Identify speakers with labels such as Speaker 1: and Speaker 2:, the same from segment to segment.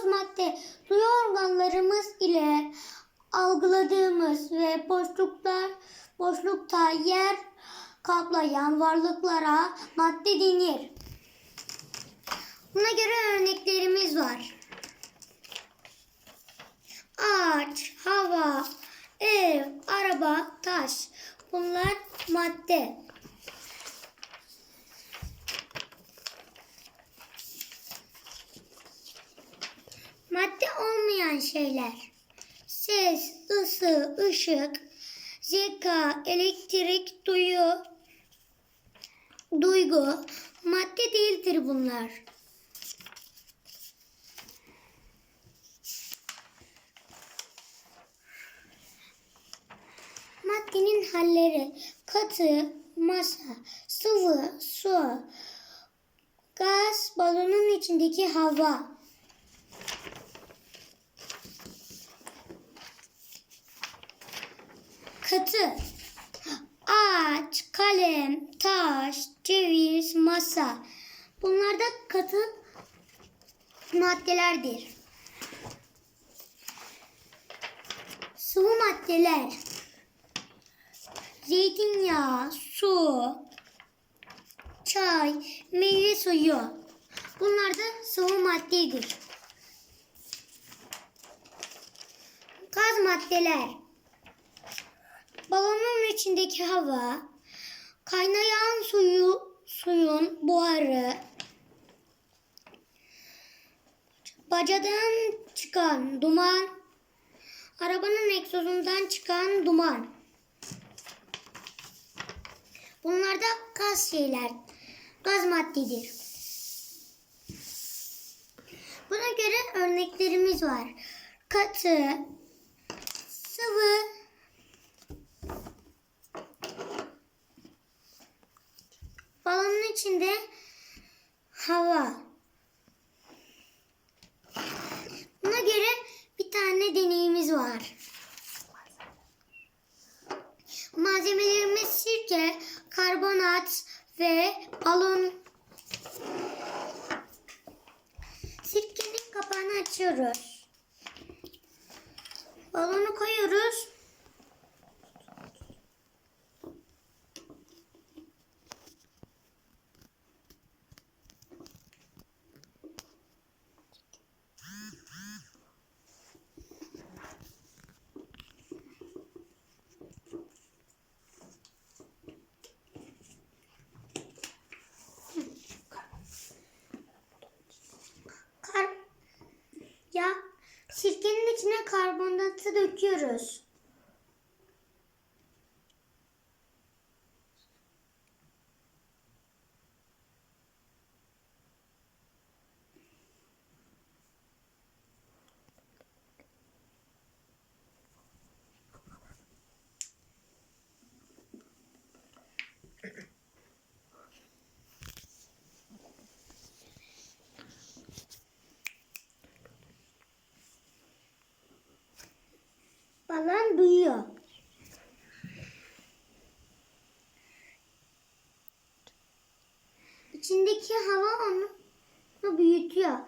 Speaker 1: Gaz madde duyu organlarımız ile algıladığımız ve boşluklar boşlukta yer kaplayan varlıklara madde denir. Buna göre örneklerimiz var. Ağaç, hava, ev, araba, taş. Bunlar madde. Madde olmayan şeyler. Ses, ısı, ışık, zeka, elektrik, duyu, duygu madde değildir bunlar. Maddenin halleri katı, masa, sıvı, su, gaz, balonun içindeki hava. Katı. Ağaç, kalem, taş, ceviz, masa. Bunlar da katı maddelerdir. Sıvı maddeler. Zeytinyağı, su, çay, meyve suyu. Bunlar da sıvı maddedir. Gaz maddeler. Balonun içindeki hava, kaynayan suyu, suyun buharı, bacadan çıkan duman, arabanın egzozundan çıkan duman. Bunlar da gaz şeyler, gaz maddedir. Buna göre örneklerimiz var. Katı, sıvı, Balonun içinde hava. Buna göre bir tane deneyimiz var. Malzemelerimiz sirke, karbonat ve balon. Sirkenin kapağını açıyoruz. Balonu koyuyoruz. Kar ya sirkenin içine karbonatı döküyoruz. Balon duyuyor. İçindeki hava onu, büyütüyor.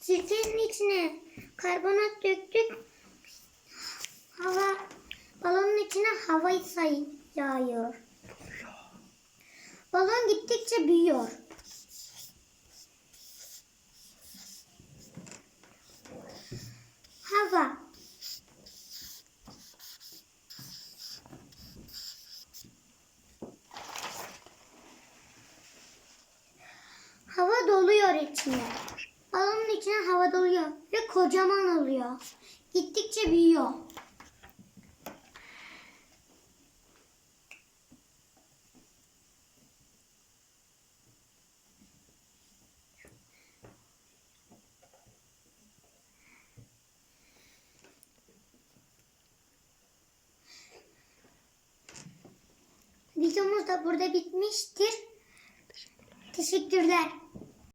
Speaker 1: Sirkenin içine karbonat döktük. Hava balonun içine hava yağıyor. Balon gittikçe büyüyor. Hava Doluyor içine. Balonun içine hava doluyor ve kocaman oluyor. Gittikçe büyüyor. Videomuz da burada bitmiştir. Teşekkürler.